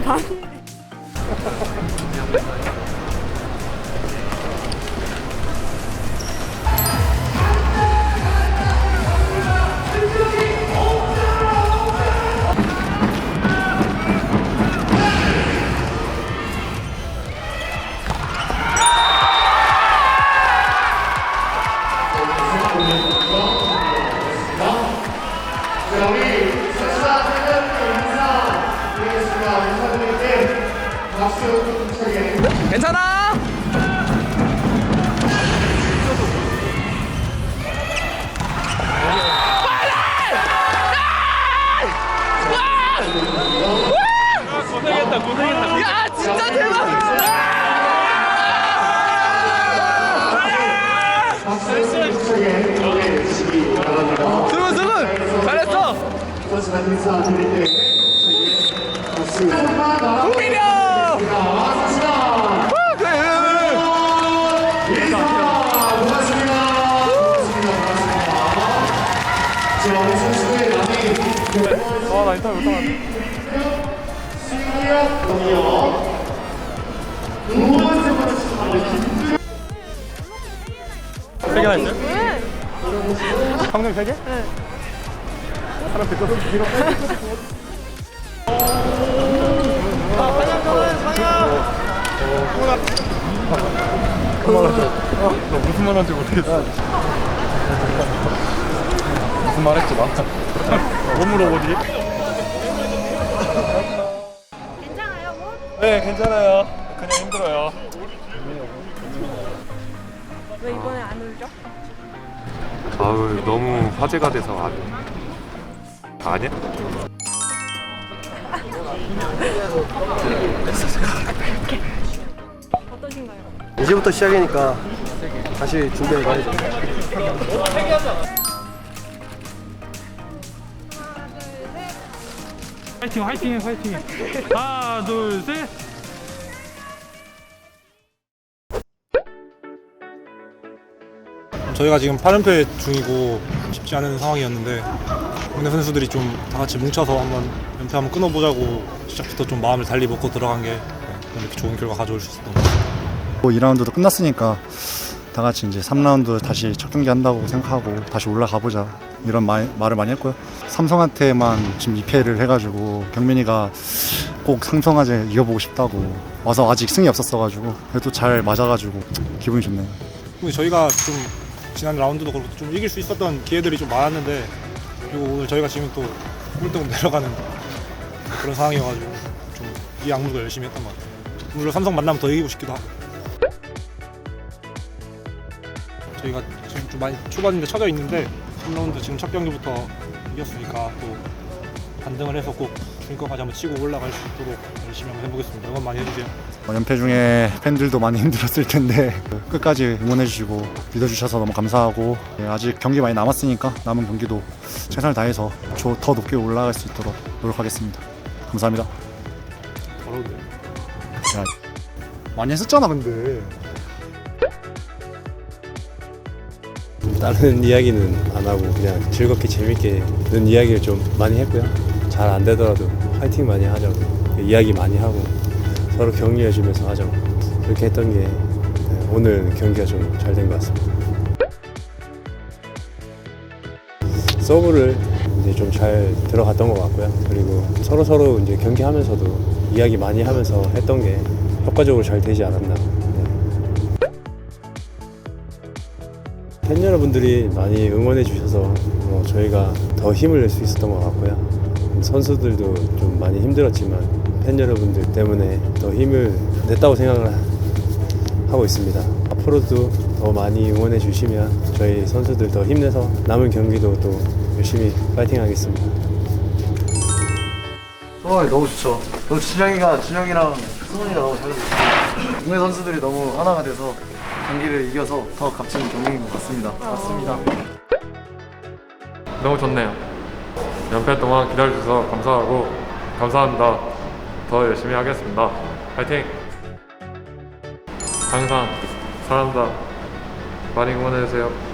반. 괜찮아? 고생했다 고생했다 야 진짜 아나 인터뷰 못 하겠네 세개 했어요? 방금 세 개? 네. 사람 듣고 손 뒤로. 그만하자. 너 무슨 말 한지 모르겠어. 무슨 말 했지 나? 뭐 물어보지? 괜찮아요, 뭐? 네 괜찮아요 그냥 힘들어요 왜 이번에 안 울죠? 아우 너무 화제가 돼서 안 아니야? 어떠신가요? 이제부터 시작이니까 다시 준비해 가야죠. 화이팅 화이팅 화이팅 하나 둘셋 저희가 지금 8연패 중이고 쉽지 않은 상황이었는데 국내 선수들이 좀 다 같이 뭉쳐서 한번 연패 한번 끊어보자고 시작부터 좀 마음을 달리 먹고 들어간 게 네, 이렇게 좋은 결과 가져올 수 있었던 것 같아요. 뭐 2라운드도 끝났으니까 다 같이 이제 3라운드 다시 첫 경기 한다고 생각하고 다시 올라가 보자 이런 말, 말을 많이 했고요. 삼성한테만 지금 2패를 해가지고 경민이가 꼭 삼성한테 이겨보고 싶다고 와서 아직 승이 없었어가지고 그래도 잘 맞아가지고 기분이 좋네요. 근데 저희가 좀 지난 라운드도 그렇고 좀 이길 수 있었던 기회들이 좀 많았는데 그리고 오늘 저희가 지금 또 꼴등 내려가는 그런 상황이어가지고 좀 이 악물고 열심히 했던 것 같아요. 물론 삼성 만나면 더 이기고 싶기도 하고 저희가 지금 좀 많이 초반인데 쳐져 있는데 3라운드 지금 첫 경기부터 이겼으니까 또 반등을 해서 꼭 중권까지 한번 치고 올라갈 수 있도록 열심히 한번 해보겠습니다. 응원 많이 해주세요. 어, 연패 중에 팬들도 많이 힘들었을 텐데 끝까지 응원해주시고 믿어주셔서 너무 감사하고 예, 아직 경기 많이 남았으니까 남은 경기도 최선을 다해서 조- 더 높게 올라갈 수 있도록 노력하겠습니다. 감사합니다. 야, 많이 했었잖아 근데. 다른 이야기는 안 하고 그냥 즐겁게 재밌게 는 이야기를 좀 많이 했고요. 잘 안 되더라도 파이팅 많이 하자고 이야기 많이 하고 서로 격려해 주면서 하자고 그렇게 했던 게 네, 오늘 경기가 좀 잘 된 것 같습니다. 서브를 이제 좀 잘 들어갔던 것 같고요. 그리고 서로 서로 이제 경기하면서도 이야기 많이 하면서 했던 게 효과적으로 잘 되지 않았나. 팬 여러분들이 많이 응원해 주셔서 어, 저희가 더 힘을 낼 수 있었던 것 같고요. 선수들도 좀 많이 힘들었지만 팬 여러분들 때문에 더 힘을 냈다고 생각을 하고 있습니다. 앞으로도 더 많이 응원해 주시면 저희 선수들 더 힘내서 남은 경기도 또 열심히 파이팅 하겠습니다. 어, 너무 좋죠. 너무 준영이가 준영이랑 수원이가 너무 잘해줬어. 국내 선수들이 너무 하나가 돼서 경기를 이겨서 더 값진 경기인 것 같습니다. 맞습니다. 너무 좋네요. 연패 동안 기다려주셔서 감사하고 감사합니다. 더 열심히 하겠습니다. 파이팅! 항상 사랑합니다. 많이 응원해주세요.